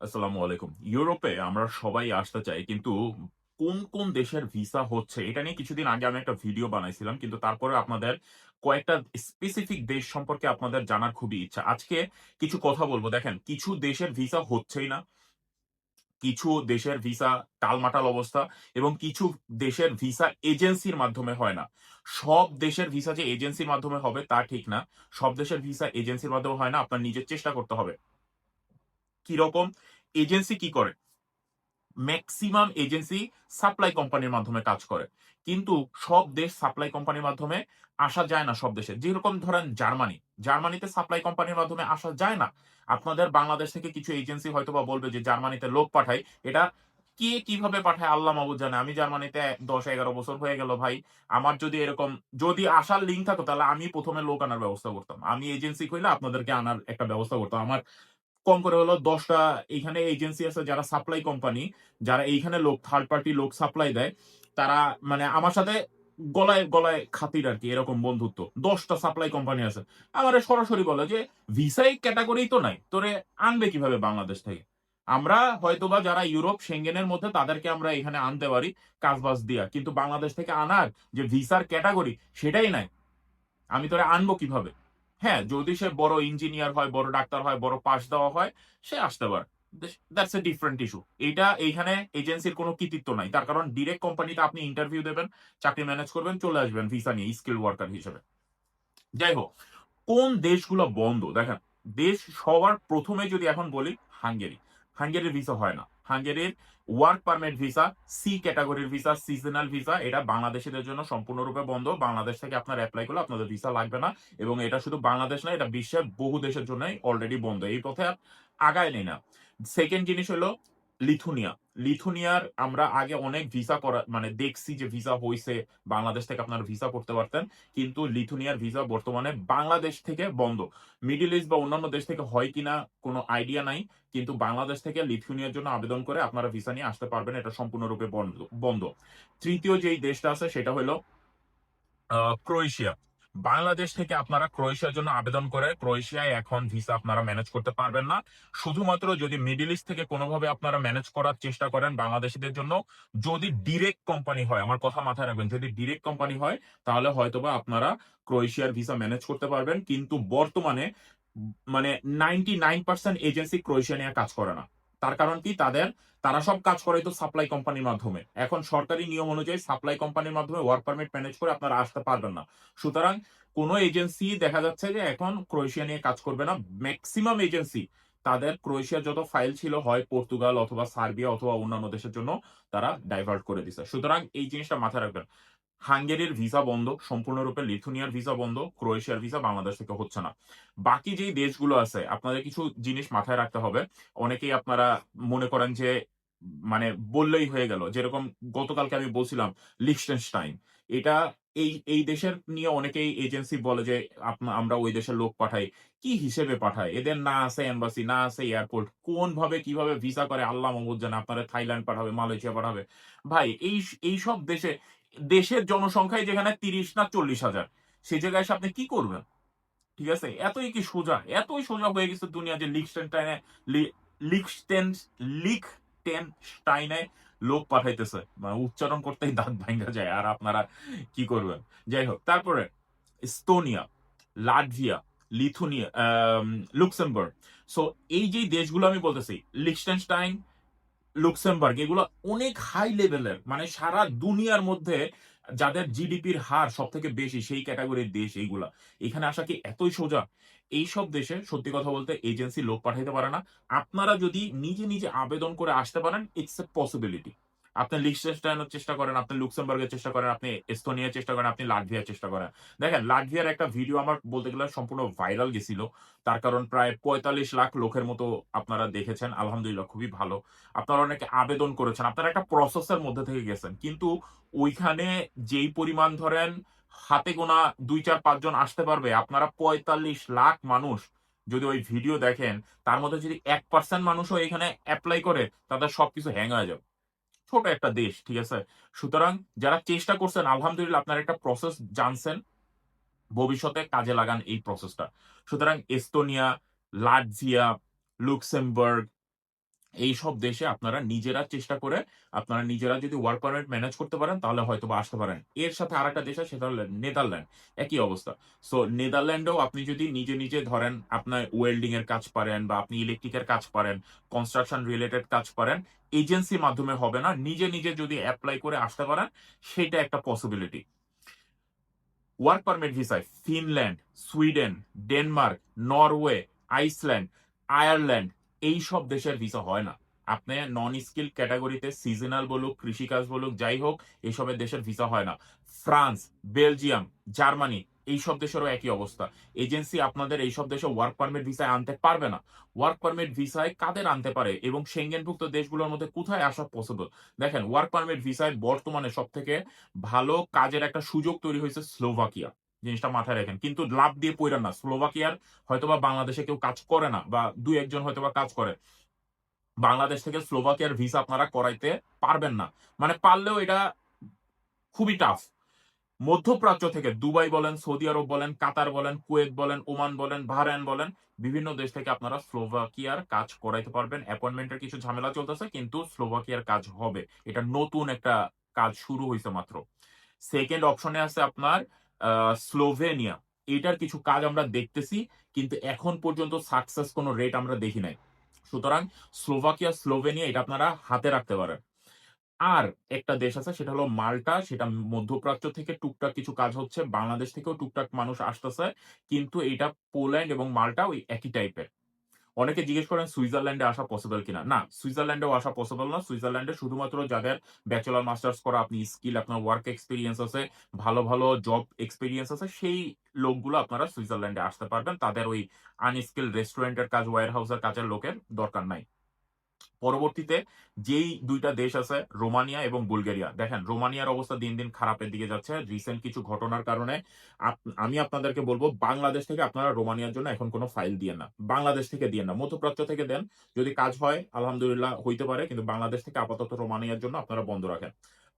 আসসালামু আলাইকুম। ইউরোপে আমরা সবাই আসতে চাই। কিন্তু কোন, কোন দেশের ভিসা হচ্ছে এটা নিয়ে কিছুদিন আগে আমি একটা ভিডিও বানাইছিলাম। কিন্তু তারপরে আপনাদের কয়েকটা স্পেসিফিক দেশ সম্পর্কে আপনাদের জানার খুবই ইচ্ছা। আজকে কিছু কথা বলব দেখেন কিছু দেশের ভিসা হচ্ছেই না। কিছু দেশের ভিসা টালমাটাল অবস্থা এবং কিছু দেশের ভিসা এজেন্সির মাধ্যমে হয় না। সব দেশের ভিসা যে এজেন্সির মাধ্যমে হবে তা ঠিক না। সব দেশের ভিসা এজেন্সির মাধ্যমে হয় না। আপনার নিজের চেষ্টা করতে হবে। কীরকম? এজেন্সি কি করে? ম্যাক্সিমাম এজেন্সি সাপ্লাই কোম্পানির মাধ্যমে কাজ করে। কিন্তু সব দেশ সাপ্লাই কোম্পানির মাধ্যমে আসা যায় না সব দেশে। যেরকম ধরেন জার্মানি। জার্মানিতে সাপ্লাই কোম্পানির মাধ্যমে আসা যায় না। আপনাদের বাংলাদেশ থেকে কিছু এজেন্সি হয়তো বা বলবে যে জার্মানিতে লোক পাঠায় এটা কে কীভাবে পাঠায় আল্লাহ মাহবুব জানে। আমি জার্মানিতে দশ, এগারো বছর হয়ে গেল ভাই। আমার যদি এরকম, যদি আসার লিঙ্ক থাকতো, তাহলে আমি প্রথমে লোক আনার ব্যবস্থা করতাম। আমি এজেন্সি কইরা আপনাদেরকে আনার একটা ব্যবস্থা করতাম। আমার কম করে হলো ১০ টা এইখানে এজেন্সি আছে যারা সাপ্লাই কোম্পানি, যারা এইখানে লোক থার্ড পার্টি লোক সাপ্লাই দেয়। তারা মানে আমার সাথে গলায়, গলায় খাতির আরকি এরকম বন্ধুত্ব। দশটা সাপ্লাই কোম্পানি আছে। আমারে সরাসরি বলে যে, "ভিসাই ক্যাটাগরি তো নাই। তোরে আনবে কীভাবে বাংলাদেশ থেকে?" আমরা হয়তোবা যারা ইউরোপ, সেঙ্গেনের মধ্যে তাদেরকে আমরা এখানে আনতে পারি কাজবাজ দিয়া। কিন্তু বাংলাদেশ থেকে আনার যে ভিসার ক্যাটাগরি সেটাই নাই। আমি তোরে আনব কীভাবে? হ্যাঁ, যদি সে বড় ইঞ্জিনিয়ার হয়, বড় ডাক্তার হয়, বড় পাস দেওয়া হয়, সে আসতে পারে। That's a different issue. এইটা এইখানে এজেন্সির কোন কৃতিত্ব নাই। তার কারণ ডিরেক্ট কোম্পানিতে আপনি ইন্টারভিউ দেবেন, চাকরি ম্যানেজ করবেন, চলে আসবেন ভিসা নিয়ে স্কিল ওয়ার্কার হিসেবে। যাই হোক, কোন দেশগুলো বন্ধ? দেখেন, দেশ সবার ১ম এ যদি এখন বলি হাঙ্গেরি। হাঙ্গেরির ভিসা হয় না। হাঙ্গেরির ওয়ার্ক পারমিট ভিসা, সি ক্যাটাগরির ভিসা, সিজনাল ভিসা এটা বাংলাদেশের জন্য সম্পূর্ণরূপে বন্ধ। বাংলাদেশ থেকে আপনার অ্যাপ্লাই করলে আপনাদের ভিসা লাগবে না এবং এটা শুধু বাংলাদেশ না, এটা বিশ্বের বহু দেশের জন্যই অলরেডি বন্ধ। এই পথে আর আগায় নেই না। সেকেন্ড জিনিস হলো লিথুনিয়া। লিথুনিয়ার আমরা আগে অনেক ভিসা করা মানে দেখছি যে ভিসা হইছে। বাংলাদেশ থেকে আপনারা ভিসা করতে পারতেন। কিন্তু লিথুনিয়ার ভিসা বর্তমানে বাংলাদেশ থেকে বন্ধ। মিডল ইস্ট বা অন্যান্য দেশ থেকে হয় কিনা কোনো আইডিয়া নাই। কিন্তু বাংলাদেশ থেকে লিথুনিয়ার জন্য আবেদন করে আপনারা ভিসা নিয়ে আসতে পারবেন। এটা সম্পূর্ণরূপে বন্ধ বন্ধ। তৃতীয় যেই দেশটা আছে, সেটা হলো ক্রোয়েশিয়া। বাংলাদেশ থেকে আপনারা ক্রোয়েশিয়ার জন্য আবেদন করে ক্রোয়েশিয়ায় এখন ভিসা আপনারা ম্যানেজ করতে পারবেন না। শুধুমাত্র যদি মিডল ইস্ট থেকে কোনোভাবে আপনারা ম্যানেজ করার চেষ্টা করেন বাংলাদেশীদের জন্য, যদি ডিরেক্ট কোম্পানি হয়, আমার কথা মাথায় রাখবেন, যদি ডিরেক্ট কোম্পানি হয় তাহলে হয়তোবা আপনারা ক্রোয়েশিয়ার ভিসা ম্যানেজ করতে পারবেন। কিন্তু বর্তমানে মানে মানে 99% এজেন্সি ক্রোয়েশিয়া নিয়ে কাজ করে না। তার কারণ কি? তাদের, তারা সব কাজ করে তো সাপ্লাই কোম্পানির মাধ্যমে। এখন সরকারি নিয়ম অনুযায়ী সাপ্লাই কোম্পানির মাধ্যমে ওয়ার্ক পারমিট ম্যানেজ করে আপনারা আসতে পারবেন না। সুতরাং কোন এজেন্সি দেখা যাচ্ছে যে এখন ক্রোয়েশিয়া নিয়ে কাজ করবে না। ম্যাক্সিমাম এজেন্সি তাদের ক্রোয়েশিয়ার যত ফাইল ছিল হয় পর্তুগাল অথবা সার্বিয়া অথবা অন্যান্য দেশের জন্য তারা ডাইভার্ট করে দিছে। সুতরাং এই জিনিসটা মাথায় রাখবেন। হাঙ্গেরির ভিসা বন্ধ, সম্পূর্ণরূপে লিথুনিয়ার ভিসা বন্ধ, ক্রোয়েশিয়ার ভিসা বাংলাদেশ থেকে হচ্ছে না। বাকি যেই দেশগুলো আছে আপনাদের কিছু জিনিস মাথায় রাখতে হবে। অনেকেই আপনারা মনে করেন যে মানে বললেই হয়ে গেল। যেরকম গতকালকে আমি বলছিলাম লিechtenstein এটা এই, এই দেশের নিয়ে অনেকেই এজেন্সি বলে যে আমরা ওই দেশের লোক পাঠাই। কি হিসেবে পাঠায়? এদের না আছে এম্বাসি, না আছে এয়ারপোর্ট। কোন ভাবে কীভাবে ভিসা করে আল্লাহ মাহবুব জানে। আপনারা থাইল্যান্ড পাঠাবে, মালয়েশিয়া পাঠাবে। ভাই এই স এইসব দেশে দেশের জনসংখ্যাই যেখানে ৩০ না ৪০ হাজার। সেই জায়গায় এসে আপনি কি করবেন? ঠিক আছে? এতই কি সোজা? এতই সোজা হয়ে গেছে দুনিয়া যে লিechtenstein এ লি লিখস্টেন লিখটেনস্টাইন লোক পাঠাইতেছে। মানে উচ্চারণ করতেই দাঁত ভাইঙ্গা যায়। আর আপনারা কি করবেন? যাই হোক, তারপরে Estonia, Latvia, Lithuania, Luxembourg. So এই যে দেশগুলো আমি বলতেছি লিechtenstein, লুক্সেমবার্গ এগুলো অনেক হাই লেভেলের। মানে সারা দুনিয়ার মধ্যে যাদের জিডিপির হার সব থেকে বেশি সেই ক্যাটাগরির দেশ এইগুলা। এখানে আসা কি এতই সোজা? এইসব দেশে সত্যি কথা বলতে এজেন্সি লোক পাঠাইতে পারে না। আপনারা যদি নিজে, নিজে আবেদন করে আসতে পারেন, ইটস এ পসিবিলিটি। আপনি এর চেষ্টা করেন, আপনি লুক্সেমবার্গের চেষ্টা করেন, আপনি এস্তোনিয়ার চেষ্টা করেন, আপনি লাটভিয়ার চেষ্টা করেন। দেখেন লাটভিয়ার একটা ভিডিও আমার বলতে গেলে সম্পূর্ণ ভাইরাল গেছিল। তার কারণ প্রায় ৪৫ লাখ লোকের মতো আপনারা দেখেছেন। আলহামদুলিল্লাহ খুবই ভালো। আপনারা অনেকে আবেদন করেছেন। আপনারা একটা প্রসেস এর মধ্যে থেকে গেছেন। কিন্তু ওইখানে যেই পরিমাণ ধরেন হাতে গোনা ২, ৪, ৫ জন আসতে পারবে, আপনারা ৪৫ লাখ মানুষ যদি ওই ভিডিও দেখেন, তার মধ্যে যদি এক পার্সেন্ট মানুষও এখানে অ্যাপ্লাই করে, তাদের সবকিছু হ্যাং হয়ে যাবে। ছোট একটা দেশ, ঠিক আছে? সুতরাং যারা চেষ্টা করছেন আলহামদুলিল্লাহ আপনার একটা প্রসেস জানছেন। ভবিষ্যতে কাজে লাগান এই প্রসেসটা। সুতরাং এস্তোনিয়া, লাটভিয়া, লুক্সেমবার্গ এইসব দেশে আপনারা নিজেরা চেষ্টা করে আপনারা নিজেরা যদি ওয়ার্ক পারমিট ম্যানেজ করতে পারেন তাহলে হয়তোবা আসতে পারেন। এর সাথে আরেকটা দেশ আছে সেটা হলো নেদারল্যান্ড। একই অবস্থা। সো নেদারল্যান্ডেও আপনি যদি নিজে, নিজে ধরেন আপনার ওয়েল্ডিং এর কাজ পারেন বা আপনি ইলেকট্রিকের কাজ পারেন, কনস্ট্রাকশন রিলেটেড কাজ পারেন, এজেন্সির মাধ্যমে হবে না। নিজে, নিজে যদি অ্যাপ্লাই করে আসতে পারেন সেটা একটা পসিবিলিটি। ওয়ার্ক পারমিট ভিসায় Finland, Sweden, Denmark, Norway, Iceland, Ireland এইসব দেশের ভিসা হয় না। আপনি নন স্কিল ক্যাটাগরিতে সিজনাল বলুক, কৃষিকাজ বলুক, যাই হোক এসবের দেশের ভিসা হয় না। ফ্রান্স, বেলজিয়াম, জার্মানি এইসব দেশেরও একই অবস্থা। এজেন্সি আপনাদের এইসব দেশে ওয়ার্ক পারমিট ভিসায় আনতে পারবে না। ওয়ার্ক পারমিট ভিসায় কাদের আনতে পারে এবং সেঙ্গেনভুক্ত দেশগুলোর মধ্যে কোথায় আসা পসিবল? দেখেন ওয়ার্ক পারমিট ভিসায় বর্তমানে সব থেকে ভালো কাজের একটা সুযোগ তৈরি হয়েছে স্লোভাকিয়া। জিনিসটা মাথায় রাখেন। কিন্তু লাফ দিয়ে পইড়ান না। স্লোভাকিয়ার হয়তোবা বাংলাদেশে কেউ কাজ করে না বা ২-১ জন হয়তোবা কাজ করে। বাংলাদেশ থেকে স্লোভাকিয়ার ভিসা আপনারা করাইতে পারবেন না। মানে পারলেও এটা খুবই টাফ। মধ্যপ্রাচ্য থেকে দুবাই বলেন, সৌদি আরব বলেন, কাতার বলেন, কুয়েত বলেন, ওমান বলেন, বাহরাইন বলেন, বিভিন্ন দেশ থেকে আপনারা স্লোভাকিয়ার কাজ করাইতে পারবেন। অ্যাপয়েন্টমেন্টের কিছু ঝামেলা চলতেছে কিন্তু স্লোভাকিয়ার কাজ হবে। এটা নতুন একটা কাজ শুরু হয়েছে মাত্র। সেকেন্ড অপশনে আছে আপনার স্লোভেনিয়া। এটার কিছু কাজ আমরা দেখতেছি কিন্তু এখন পর্যন্ত সাকসেস কোন রেট আমরা দেখি নাই। সুতরাং স্লোভাকিয়া, স্লোভেনিয়া এটা আপনারা হাতে রাখতে পারেন। আর একটা দেশ আছে সেটা হলো মাল্টা। সেটা মধ্যপ্রাচ্য থেকে টুকটাক কিছু কাজ হচ্ছে। বাংলাদেশ থেকেও টুকটাক মানুষ আসতেছে। কিন্তু এটা পোল্যান্ড এবং মাল্টা ওই একই টাইপের। অনেকে জিজ্ঞেস করেন সুইজারল্যান্ডে আসা পসিবল কিনা? না, সুইজারল্যান্ডেও আসা পসিবল না। সুইজারল্যান্ডে শুধুমাত্র যাদের ব্যাচেলার মাস্টার্স করা আপনি স্কিল আপনার ওয়ার্ক এক্সপিরিয়েন্স আছে, ভালো, ভালো জব এক্সপিরিয়েন্স আছে সেই লোকগুলো আপনারা সুইজারল্যান্ডে আসতে পারবেন। তাদের ওই আনস্কিল রেস্টুরেন্টের কাজ, ওয়ার হাউসের কাজের লোকের দরকার নাই। পরবর্তীতে যেই দুইটা দেশ আছে রোমানিয়া এবং বুলগেরিয়া। দেখেন রোমানিয়ার অবস্থা দিন, দিন খারাপের দিকে যাচ্ছে। রিসেন্ট কিছু ঘটনার কারণে আমি আপনাদেরকে বলব বাংলাদেশ থেকে আপনারা রোমানিয়ার জন্য এখন কোনো ফাইল দিয়েন না। বাংলাদেশ থেকে দিয়েন না। মধ্যপ্রাচ্য থেকে দেন। যদি কাজ হয় আলহামদুলিল্লাহ হইতে পারে। কিন্তু বাংলাদেশ থেকে আপাতত রোমানিয়ার জন্য আপনারা বন্ধ রাখেন।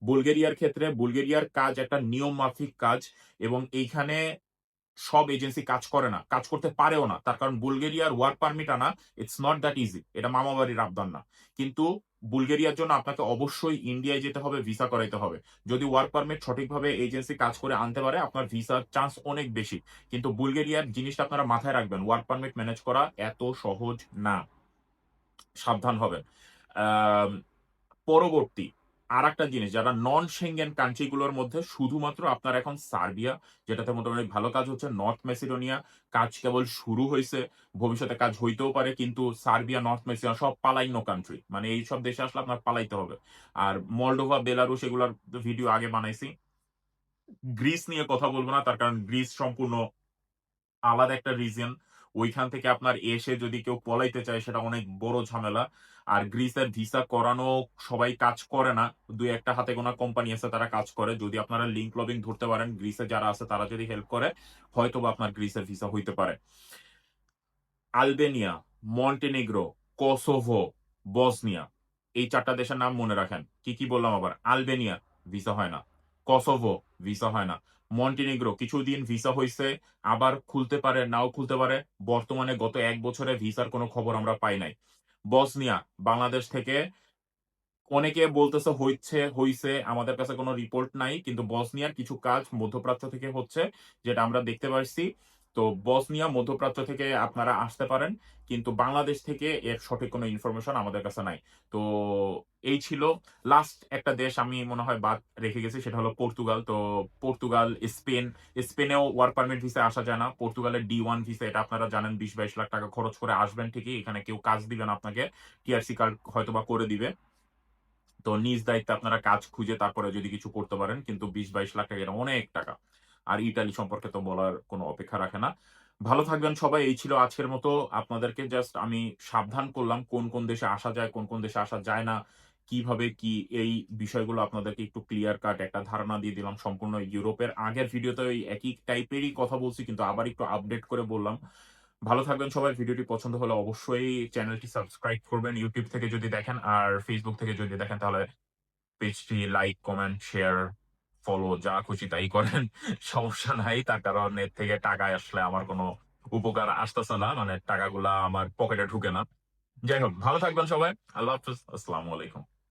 বুলগেরিয়ার ক্ষেত্রে বুলগেরিয়ার কাজ একটা নিয়ম মাফিক কাজ এবং এইখানে সব এজেন্সি কাজ করে না। কাজ করতে পারেও না। তার কারণ বুলগেরিয়ার ওয়ার্ক পারমিট আনা ইটস নট দ্যাট ইজি। এটা মামাবাড়ির আবদার না। কিন্তু বুলগেরিয়ার জন্য আপনাকে অবশ্যই ইন্ডিয়ায় যেতে হবে, ভিসা করাইতে হবে। যদি ওয়ার্ক পারমিট সঠিকভাবে এজেন্সি কাজ করে আনতে পারে আপনার ভিসার চান্স অনেক বেশি। কিন্তু বুলগেরিয়ার জিনিসটা আপনারা মাথায় রাখবেন। ওয়ার্ক পারমিট ম্যানেজ করা এত সহজ না। সাবধান হবেন। আম পরবর্তী আরেকটা জিনিস যারা নন সেঙ্গেন কান্ট্রি গুলোর মধ্যে শুধুমাত্র আপনার এখন সার্বিয়া যেটাতে মোটামুটি ভালো কাজ হচ্ছে। নর্থ মেসিডোনিয়া কাজ কেবল শুরু হয়েছে ভবিষ্যতে কাজ হইতেও পারে কিন্তু সার্বিয়া, নর্থ মেসিডোনিয়া সব পালাইনো কান্ট্রি। মানে এই সব দেশে আসলে আপনার পালাইতে হবে। আর মলডোভা, বেলারুশ এগুলার ভিডিও আগে বানাইছি। গ্রিস নিয়ে কথা বলব না। তার কারণ গ্রিস সম্পূর্ণ আলাদা একটা রিজন। ওইখান থেকে আপনার এসে যদি কেউ পলাইতে চায় সেটা অনেক বড় ঝামেলা। আর গ্রিসের ভিসা করানো সবাই কাজ করে না। ২-১ টা হাতে গোনা কোম্পানি আছে তারা কাজ করে। যদি আপনারা লিংক লবিং ধরতে পারেন গ্রিসে যারা আছে তারা যদি হেল্প করে হয়তোবা আপনার গ্রিসের ভিসা হইতে পারে। আলবেনিয়া, মন্টেনেগ্রো, কসোভো বসনিয়া এই চারটা দেশের নাম মনে রাখেন। কি, কি বললাম আবার? আলবেনিয়া ভিসা হয় না। কোসোভো ভিসা হয় না। মন্টিনিগ্রো কিছুদিন ভিসা হয়েছে আবার খুলতে পারে, নাও খুলতে পারে। বর্তমানে গত এক বছরে ভিসার কোনো খবর আমরা পাই নাই। বসনিয়া বাংলাদেশ থেকে অনেকে বলতেছে হইছে হইছে। আমাদের কাছে কোনো রিপোর্ট নাই। কিন্তু বসনিয়ার কিছু কাজ মধ্যপ্রাচ্য থেকে হচ্ছে যেটা আমরা দেখতে পারছি। তো বসনিয়া মধ্যপ্রাচ্য থেকে আপনারা আসতে পারেন। কিন্তু বাংলাদেশ থেকে এর সঠিক কোন ইনফরমেশন আমাদের কাছে নাই। তো এই ছিল লাস্ট একটা দেশ আমি মনে হয় বাদ রেখে গেছি সেটা হলো পর্তুগাল। তো পর্তুগাল, স্পেন, স্পেনেও ওয়ার্ক পারমিট ভিসায় আসা যায় না। পর্তুগালের ডি ওয়ান ভিসা এটা আপনারা জানেন বিশ বাইশ লাখ টাকা খরচ করে আসবেন ঠিকই। এখানে কেউ কাজ দিবে না আপনাকে। টিআরসি কার্ড হয়তোবা করে দিবে। তো নিজ দায়িত্বে আপনারা কাজ খুঁজে তারপরে যদি কিছু করতে পারেন। কিন্তু বিশ বাইশ লাখ টাকা এটা অনেক টাকা। আর ইতালি সম্পর্কে তো বলার কোনো অপেক্ষা রাখে না। ভালো থাকবেন সবাই। এই ছিল আজকের মতো। আপনাদেরকে জাস্ট আমি সাবধান করলাম কোন, কোন দেশে আসা যায়, কোন, কোন দেশে আসা যায় না। কীভাবে কি এই বিষয়গুলো আপনাদেরকে একটু ক্লিয়ার কাট একটা ধারণা দিয়ে দিলাম সম্পূর্ণ ইউরোপের। আগের ভিডিওতে ওই একই টাইপেরই কথা বলছি কিন্তু আবার একটু আপডেট করে বললাম। ভালো থাকবেন সবাই। ভিডিওটি পছন্দ হলে অবশ্যই চ্যানেলটি সাবস্ক্রাইব করবেন। ইউটিউব থেকে যদি দেখেন আর ফেসবুক থেকে যদি দেখেন তাহলে পেজটি লাইক, কমেন্ট, শেয়ার, ফলো যা খুশি তাই করেন। সমস্যা নাই। তার কারণ এর থেকে টাকা আসলে আমার কোনো উপকার আসতেছে না। মানে টাকাগুলা আমার পকেটে ঢুকে না। যাই হোক, ভালো থাকবেন সবাই আল্লাহ হাফিজ আসসালামু আলাইকুম